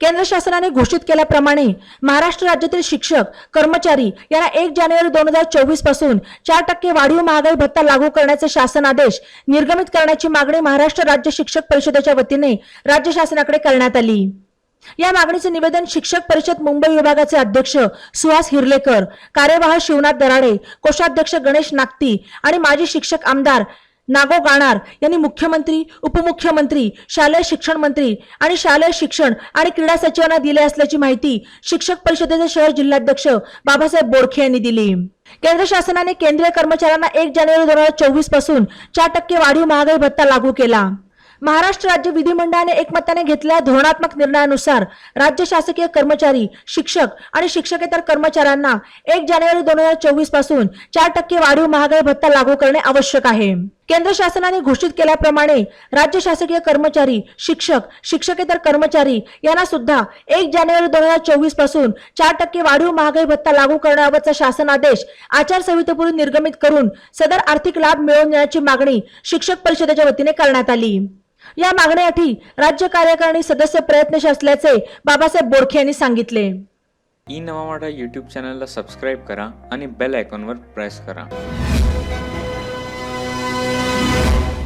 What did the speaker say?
केंद्र शासनाने घोषित केल्याप्रमाणे महाराष्ट्र राज्यातील शिक्षक कर्मचारी यांना एक जानेवारी दोन हजार चोवीसपासून चार टक्के वाढीव महागाई भत्ता लागू करण्याचे शासन आदेश निर्गमित करण्याची मागणी महाराष्ट्र राज्य शिक्षक परिषदेच्या वतीने राज्य शासनाकडे करण्यात आली. या मागणीचे निवेदन शिक्षक परिषद मुंबई विभागाचे अध्यक्ष सुहास हिरलेकर कार्यवाह शिवनाथ दराडे कोषाध्यक्ष गणेश नागती आणि माजी शिक्षक आमदार नागो गाणार यांनी मुख्यमंत्री उपमुख्यमंत्री शालेय शिक्षण मंत्री आणि शालेय शिक्षण आणि क्रीडा सचिवांना दिले असल्याची माहिती शिक्षक परिषदेचे शहर जिल्हाध्यक्ष बाबासाहेब बोडखे यांनी दिली. केंद्र शासनाने केंद्रीय कर्मचाऱ्यांना एक जानेवारी दोन हजार चोवीसपासून चार टक्के वाढीव महागाई भत्ता लागू केला. महाराष्ट्र राज्य विधिमंडळाने एकमताने घेतलेल्या धोरणात्मक निर्णयानुसार राज्य शासकीय कर्मचारी शिक्षक आणि शिक्षकेतर कर्मचाऱ्यांना एक जानेवारी दोन हजार चोवीसपासून चार टक्के वाढीव महागाई भत्ता लागू करणे आवश्यक आहे. केंद्र शासनाने घोषित केल्याप्रमाणे राज्य शासकीय कर्मचारी शिक्षक शिक्षकेतर कर्मचारी यांना सुद्धा एक जानेवारी दोन हजार चोवीसपासून चार टक्के वाढीव महागाई भत्ता लागू करण्याबाबतचा शासन आदेश आचारसंहितेपूर्वी निर्गमित करून सदर आर्थिक लाभ मिळवून देण्याची मागणी शिक्षक परिषदेच्या वतीने करण्यात आली. या मागण्यासाठी राज्य कार्यकारिणी सदस्य प्रयत्नशील असल्याचे बाबासाहेब बोरखे यांनी सांगितले. ई नवा मराठा यूट्यूब चॅनलला सबस्क्राईब करा आणि बेल आयकॉनवर प्रेस करा.